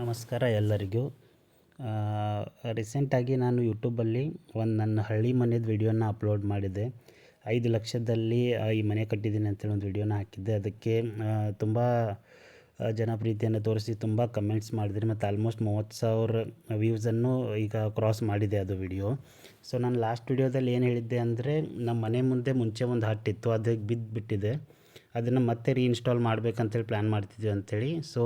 ನಮಸ್ಕಾರ ಎಲ್ಲರಿಗೂ. ರೀಸೆಂಟಾಗಿ ನಾನು ಯೂಟ್ಯೂಬಲ್ಲಿ ಒಂದು ನನ್ನ ಹಳ್ಳಿ ಮನೆದು ವಿಡಿಯೋನ ಅಪ್ಲೋಡ್ ಮಾಡಿದ್ದೆ ಐದು ಲಕ್ಷದಲ್ಲಿ ಈ ಮನೆ ಕಟ್ಟಿದ್ದೀನಿ ಅಂತೇಳಿ ಒಂದು ವಿಡಿಯೋನ ಹಾಕಿದ್ದೆ. ಅದಕ್ಕೆ ತುಂಬ ಜನಪ್ರೀತಿಯನ್ನು ತೋರಿಸಿ ತುಂಬ ಕಮೆಂಟ್ಸ್ ಮಾಡಿದ್ರಿ. ಮತ್ತು ಆಲ್ಮೋಸ್ಟ್ ಮೂವತ್ತು ಸಾವಿರ ವ್ಯೂಸನ್ನು ಈಗ ಕ್ರಾಸ್ ಮಾಡಿದೆ ಅದು ವಿಡಿಯೋ. ಸೊ ನಾನು ಲಾಸ್ಟ್ ವಿಡಿಯೋದಲ್ಲಿ ಏನು ಹೇಳಿದ್ದೆ ಅಂದರೆ ನಮ್ಮ ಮನೆ ಮುಂದೆ ಮುಂಚೆ ಒಂದು ಹಟ್ಟಿತ್ತು ಅದಕ್ಕೆ ಬಿದ್ದು ಬಿಟ್ಟಿದೆ ಅದನ್ನು ಮತ್ತೆ ರೀಇನ್ಸ್ಟಾಲ್ ಮಾಡಬೇಕಂತೇಳಿ ಪ್ಲ್ಯಾನ್ ಮಾಡ್ತಿದ್ವಿ ಅಂಥೇಳಿ ಸೊ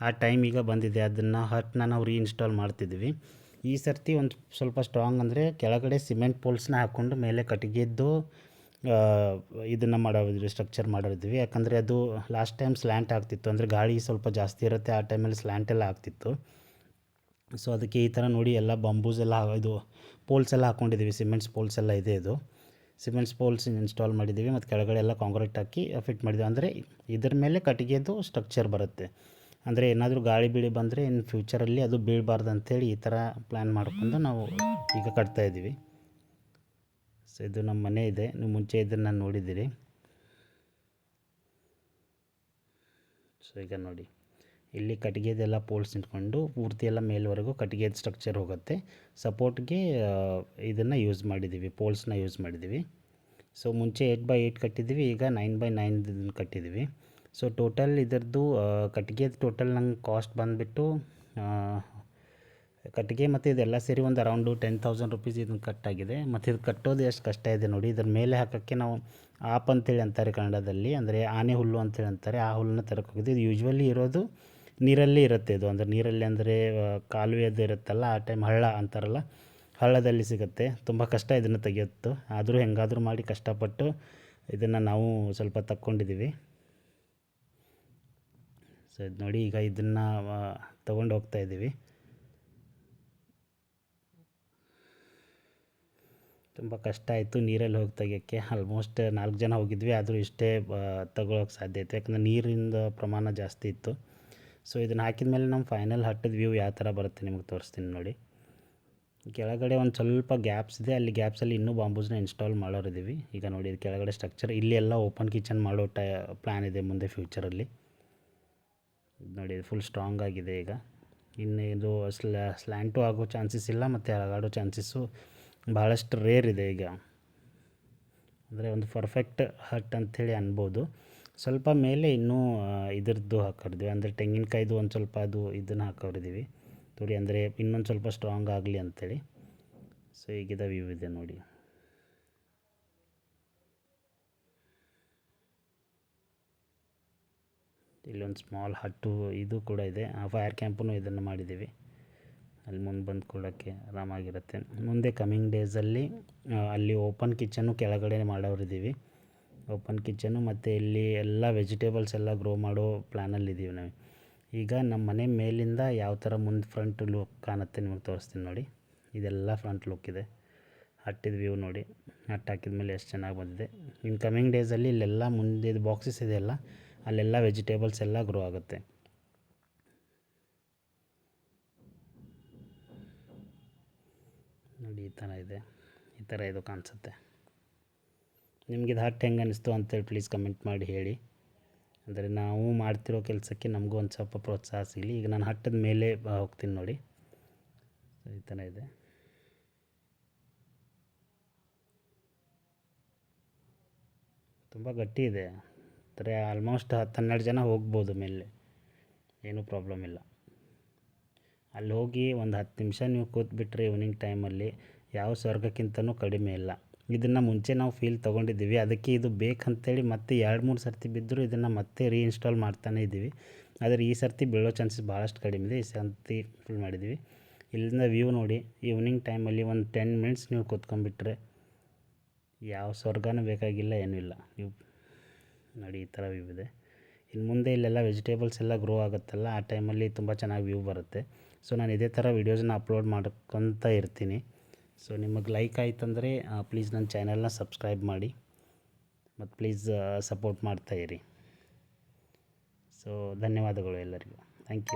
ಆ ಟೈಮ್ ಈಗ ಬಂದಿದೆ. ಅದನ್ನು ಹಟ್ನ ನಾವು ರೀಇನ್ಸ್ಟಾಲ್ ಮಾಡ್ತಿದ್ವಿ. ಈ ಸರ್ತಿ ಒಂದು ಸ್ವಲ್ಪ ಸ್ಟ್ರಾಂಗ್ ಅಂದರೆ ಕೆಳಗಡೆ ಸಿಮೆಂಟ್ ಪೋಲ್ಸ್ನ ಹಾಕ್ಕೊಂಡು ಮೇಲೆ ಕಟ್ಟಿಗೆದ್ದು ಇದನ್ನು ಮಾಡೋದಿದ್ವಿ ಸ್ಟ್ರಕ್ಚರ್ ಮಾಡೋದಿದ್ವಿ ಯಾಕಂದರೆ ಅದು ಲಾಸ್ಟ್ ಟೈಮ್ ಸ್ಲ್ಯಾಂಟ್ ಆಗ್ತಿತ್ತು. ಅಂದರೆ ಗಾಳಿ ಸ್ವಲ್ಪ ಜಾಸ್ತಿ ಇರುತ್ತೆ. ಆ ಟೈಮಲ್ಲಿ ಸ್ಲ್ಯಾಂಟ್ ಎಲ್ಲ ಆಗ್ತಿತ್ತು. ಸೊ ಅದಕ್ಕೆ ಈ ಥರ ನೋಡಿ ಎಲ್ಲ ಬಂಬೂಸ್ ಎಲ್ಲ ಇದು ಪೋಲ್ಸ್ ಎಲ್ಲ ಹಾಕ್ಕೊಂಡಿದ್ದೀವಿ ಸಿಮೆಂಟ್ಸ್ ಪೋಲ್ಸ್ ಎಲ್ಲ ಇದೆ ಇದು. ಸಿಮೆಂಟ್ಸ್ ಪೋಲ್ಸ್ ಇನ್ಸ್ಟಾಲ್ ಮಾಡಿದ್ದೀವಿ ಮತ್ತು ಕೆಳಗಡೆ ಎಲ್ಲ ಕಾಂಕ್ರೀಟ್ ಹಾಕಿ ಫಿಟ್ ಮಾಡಿದ್ದೀವಿ ಅಂದರೆ ಇದ್ರ ಮೇಲೆ ಕಟ್ಟಿಗೆದು ಸ್ಟ್ರಕ್ಚರ್ ಬರುತ್ತೆ. ಅಂದರೆ ಏನಾದರೂ ಗಾಳಿ ಬೀಳಿ ಬಂದರೆ ಇನ್ ಫ್ಯೂಚರಲ್ಲಿ ಅದು ಬೀಳಬಾರ್ದು ಅಂಥೇಳಿ ಈ ಥರ ಪ್ಲ್ಯಾನ್ ಮಾಡ್ಕೊಂಡು ನಾವು ಈಗ ಕಟ್ತಾ ಇದ್ದೀವಿ. ಸೊ ಇದು ನಮ್ಮ ಮನೆ ಇದೆ. ನೀವು ಮುಂಚೆ ಇದನ್ನು ನೋಡಿದ್ದೀರಿ. ಸೊ ಈಗ ನೋಡಿ. ಇಲ್ಲಿ ಕಟ್ಟಿಗೆದೆಲ್ಲ ಪೋಲ್ಸ್ ನಿಂತ್ಕೊಂಡು ಪೂರ್ತಿ ಎಲ್ಲ ಮೇಲ್ವರೆಗೂ ಕಟ್ಟಿಗೆದ ಸ್ಟ್ರಕ್ಚರ್ ಹೋಗುತ್ತೆ. ಸಪೋರ್ಟ್ಗೆ ಇದನ್ನು ಯೂಸ್ ಮಾಡಿದ್ದೀವಿ ಪೋಲ್ಸ್ನ ಯೂಸ್ ಮಾಡಿದ್ದೀವಿ. ಸೊ ಮುಂಚೆ ಏಯ್ಟ್ ಬೈ ಏಯ್ಟ್ ಕಟ್ಟಿದ್ದೀವಿ, ಈಗ ನೈನ್ ಬೈ ನೈನ್ ಕಟ್ಟಿದ್ದೀವಿ. ಸೊ ಟೋಟಲ್ ಇದರದ್ದು ಕಟ್ಟಿಗೆ ಟೋಟಲ್ ನಂಗೆ ಕಾಸ್ಟ್ ಬಂದುಬಿಟ್ಟು ಕಟ್ಟಿಗೆ ಮತ್ತು ಇದೆಲ್ಲ ಸೇರಿ ಒಂದು ಅರೌಂಡು ಟೆನ್ ತೌಸಂಡ್ ರುಪೀಸ್ ಇದನ್ನು ಕಟ್ಟಾಗಿದೆ ಮತ್ತು ಇದು ಕಟ್ಟೋದು ಎಷ್ಟು ಕಷ್ಟ ಇದೆ ನೋಡಿ. ಇದ್ರ ಮೇಲೆ ಹಾಕೋಕ್ಕೆ ನಾವು ಆಪ್ ಅಂತೇಳಿ ಅಂತಾರೆ ಕನ್ನಡದಲ್ಲಿ. ಅಂದರೆ ಆನೆ ಹುಲ್ಲು ಅಂತೇಳಿ ಅಂತಾರೆ. ಆ ಹುಲ್ಲನ್ನ ತರಕ್ಕೆ ಹೋಗಿದ್ದು. ಇದು ಯೂಶ್ವಲಿ ಇರೋದು ನೀರಲ್ಲಿ ಇರುತ್ತೆ ಇದು. ಅಂದರೆ ನೀರಲ್ಲಿ ಅಂದರೆ ಕಾಲುವೆದು ಇರುತ್ತಲ್ಲ, ಆ ಟೈಮ್ ಹಳ್ಳ ಅಂತಾರಲ್ಲ, ಹಳ್ಳದಲ್ಲಿ ಸಿಗುತ್ತೆ. ತುಂಬ ಕಷ್ಟ ಇದನ್ನು ತೆಗೆಯೋದು. ಆದರೂ ಹೆಂಗಾದರೂ ಮಾಡಿ ಕಷ್ಟಪಟ್ಟು ಇದನ್ನು ನಾವು ಸ್ವಲ್ಪ ತಕ್ಕೊಂಡಿದ್ದೀವಿ ಸೊ ಇದು ನೋಡಿ, ಈಗ ಇದನ್ನು ತೊಗೊಂಡು ಹೋಗ್ತಾ ಇದ್ದೀವಿ ತುಂಬ ಕಷ್ಟ ಆಯಿತು ನೀರಲ್ಲಿ ಹೋಗಿ ತೆಗಿಯೋಕ್ಕೆ. ಆಲ್ಮೋಸ್ಟ್ ನಾಲ್ಕು ಜನ ಹೋಗಿದ್ವಿ, ಆದರೂ ಇಷ್ಟೇ ತಗೊಳ್ಳೋಕೆ ಸಾಧ್ಯ ಇತ್ತು. ಯಾಕಂದರೆ ನೀರಿಂದ ಪ್ರಮಾಣ ಜಾಸ್ತಿ ಇತ್ತು. ಸೊ ಇದನ್ನು ಹಾಕಿದ ಮೇಲೆ ನಮ್ಮ ಫೈನಲ್ ಹಟ್ಟದ ವ್ಯೂ ಯಾವ ಥರ ಬರುತ್ತೆ ನಿಮಗೆ ತೋರಿಸ್ತೀನಿ ನೋಡಿ. ಕೆಳಗಡೆ ಒಂದು ಸ್ವಲ್ಪ ಗ್ಯಾಪ್ಸ್ ಇದೆ. ಅಲ್ಲಿ ಗ್ಯಾಪ್ಸಲ್ಲಿ ಇನ್ನೂ ಬಾಂಬೂಸ್ನ ಇನ್ಸ್ಟಾಲ್ ಮಾಡೋರಿದ್ದೀವಿ ಈಗ ನೋಡಿ ಕೆಳಗಡೆ ಸ್ಟ್ರಕ್ಚರ್ ಇಲ್ಲಿ ಎಲ್ಲ ಓಪನ್ ಕಿಚನ್ ಮಾಡೋ ಟೈ ಪ್ಲ್ಯಾನ್ ಇದೆ ಮುಂದೆ ಫ್ಯೂಚರಲ್ಲಿ ನೋಡಿ ಫುಲ್ ಸ್ಟ್ರಾಂಗ್ ಆಗಿದೆ ಈಗ. ಇನ್ನು ಇದು ಸ್ಲ್ಯಾ ಸ್ಲ್ಯಾಂಟು ಆಗೋ ಚಾನ್ಸಸ್ ಇಲ್ಲ ಮತ್ತು ಅಲಗಾಡೋ ಚಾನ್ಸಸ್ಸು ಭಾಳಷ್ಟು ರೇರ್ ಇದೆ ಈಗ. ಅಂದರೆ ಒಂದು ಪರ್ಫೆಕ್ಟ್ ಹಟ್ ಅಂಥೇಳಿ ಅನ್ಬೋದು. ಸ್ವಲ್ಪ ಮೇಲೆ ಇನ್ನೂ ಇದ್ರದ್ದು ಹಾಕೋರಿದ್ದೀವಿ ಅಂದರೆ ತೆಂಗಿನಕಾಯ್ದು ಒಂದು ಸ್ವಲ್ಪ ಅದು ಇದನ್ನು ಹಾಕೋರಿದ್ದೀವಿ ನೋಡಿ, ಅಂದರೆ ಇನ್ನೊಂದು ಸ್ವಲ್ಪ ಸ್ಟ್ರಾಂಗ್ ಆಗಲಿ ಅಂಥೇಳಿ ಸೊ ಈಗಿದ ವ್ಯೂ ಇದೆ ನೋಡಿ. ಇಲ್ಲೊಂದು ಸ್ಮಾಲ್ ಹಟ್ಟು ಇದು ಕೂಡ ಇದೆ. ಆ ಫೈರ್ ಕ್ಯಾಂಪೂ ಇದನ್ನು ಮಾಡಿದ್ದೀವಿ. ಅಲ್ಲಿ ಮುಂದೆ ಬಂದು ಕೊಡೋಕ್ಕೆ ಆರಾಮಾಗಿರುತ್ತೆ. ಮುಂದೆ ಕಮ್ಮಿಂಗ್ ಡೇಸಲ್ಲಿ ಅಲ್ಲಿ ಓಪನ್ ಕಿಚನ್ನು ಕೆಳಗಡೆ ಮಾಡೋರಿದ್ದೀವಿ. ಓಪನ್ ಕಿಚನ್ನು ಮತ್ತು ಇಲ್ಲಿ ಎಲ್ಲ ವೆಜಿಟೇಬಲ್ಸ್ ಎಲ್ಲ ಗ್ರೋ ಮಾಡೋ ಪ್ಲ್ಯಾನಲ್ಲಿದ್ದೀವಿ ನಾವು. ಈಗ ನಮ್ಮ ಮನೆ ಮೇಲಿಂದ ಯಾವ ಥರ ಮುಂದೆ ಫ್ರಂಟ್ ಲುಕ್ ಕಾಣುತ್ತೆ ನಿಮಗೆ ತೋರಿಸ್ತೀನಿ ನೋಡಿ. ಇದೆಲ್ಲ ಫ್ರಂಟ್ ಲುಕ್ ಇದೆ. ಹಟ್ಟಿದ ವ್ಯೂ ನೋಡಿ. ಹಟ್ಟಾಕಿದ ಮೇಲೆ ಎಷ್ಟು ಚೆನ್ನಾಗಿ ಬಂದಿದೆ. ಇನ್ನು ಕಮ್ಮಿಂಗ್ ಡೇಸಲ್ಲಿ ಇಲ್ಲೆಲ್ಲ ಮುಂದೆ ಬಾಕ್ಸಸ್ ಇದೆಯಲ್ಲ ಅಲ್ಲೆಲ್ಲ ವೆಜಿಟೇಬಲ್ಸ್ ಎಲ್ಲ ಗ್ರೋ ಆಗುತ್ತೆ. ನೋಡಿ ಈ ಥರ ಇದೆ. ಈ ಥರ ಇದು ಕಾಣಿಸುತ್ತೆ. ನಿಮ್ಗೆ ಇದು ಹಟ್ಟು ಹೆಂಗೆ ಅನ್ನಿಸ್ತು ಅಂತೇಳಿ ಪ್ಲೀಸ್ ಕಮೆಂಟ್ ಮಾಡಿ ಹೇಳಿ. ಅಂದರೆ ನಾವು ಮಾಡ್ತಿರೋ ಕೆಲಸಕ್ಕೆ ನಮಗೂ ಒಂದು ಸ್ವಲ್ಪ ಪ್ರೋತ್ಸಾಹ ಸಿಗಲಿ. ಈಗ ನಾನು ಹಟ್ಟದ ಮೇಲೆ ಹೋಗ್ತೀನಿ ನೋಡಿ. ಈ ಥರ ಇದೆ. ತುಂಬ ಗಟ್ಟಿ ಇದೆ. ಅಂದರೆ ಆಲ್ಮೋಸ್ಟ್ ಹತ್ತು ಹನ್ನೆರಡು ಜನ ಹೋಗ್ಬೋದು ಮೇಲೆ. ಏನೂ ಪ್ರಾಬ್ಲಮ್ ಇಲ್ಲ. ಅಲ್ಲಿ ಹೋಗಿ ಒಂದು ಹತ್ತು ನಿಮಿಷ ನೀವು ಕೂತ್ಬಿಟ್ರೆ ಈವ್ನಿಂಗ್ ಟೈಮಲ್ಲಿ ಯಾವ ಸ್ವರ್ಗಕ್ಕಿಂತನೂ ಕಡಿಮೆ ಇಲ್ಲ. ಇದನ್ನು ಮುಂಚೆ ನಾವು ಫೀಲ್ ತೊಗೊಂಡಿದ್ದೀವಿ. ಅದಕ್ಕೆ ಇದು ಬೇಕಂತೇಳಿ ಮತ್ತೆ ಎರಡು ಮೂರು ಸರ್ತಿ ಬಿದ್ದರೂ ಇದನ್ನು ಮತ್ತೆ ರೀಇನ್ಸ್ಟಾಲ್ ಮಾಡ್ತಾನೇ ಇದ್ದೀವಿ. ಆದರೆ ಈ ಸರ್ತಿ ಬೀಳೋ ಚಾನ್ಸಸ್ ಭಾಳಷ್ಟು ಕಡಿಮೆ ಇದೆ. ಈ ಸರ್ತಿ ಫುಲ್ ಮಾಡಿದ್ದೀವಿ. ಇಲ್ಲಿಂದ ವ್ಯೂ ನೋಡಿ ಈವ್ನಿಂಗ್ ಟೈಮಲ್ಲಿ ಒಂದು ಟೆನ್ ಮಿನಿಟ್ಸ್ ನೀವು ಕೂತ್ಕೊಂಡ್ಬಿಟ್ರೆ, ಯಾವ ಸ್ವರ್ಗನೂ ಬೇಕಾಗಿಲ್ಲ, ಏನೂ ಇಲ್ಲ. ನೀವು ನೋಡಿ ಈ ಥರ ವ್ಯೂ ಇದೆ. ಇನ್ನು ಮುಂದೆ ಇಲ್ಲೆಲ್ಲ ವೆಜಿಟೇಬಲ್ಸ್ ಎಲ್ಲ ಗ್ರೋ ಆಗುತ್ತಲ್ಲ, ಆ ಟೈಮಲ್ಲಿ ತುಂಬ ಚೆನ್ನಾಗಿ ವ್ಯೂ ಬರುತ್ತೆ. ಸೊ ನಾನು ಇದೇ ಥರ ವೀಡಿಯೋಸ್ನ ಅಪ್ಲೋಡ್ ಮಾಡ್ಕೊತ ಇರ್ತೀನಿ. ಸೊ ನಿಮಗೆ ಲೈಕ್ ಆಯ್ತಂದರೆ ಪ್ಲೀಸ್ ನನ್ನ ಚಾನಲ್ನ ಸಬ್ಸ್ಕ್ರೈಬ್ ಮಾಡಿ. ಮತ್ತು ಪ್ಲೀಸ್ ಸಪೋರ್ಟ್ ಮಾಡ್ತಾಯಿರಿ ಸೊ ಧನ್ಯವಾದಗಳು ಎಲ್ಲರಿಗೂ. Thank you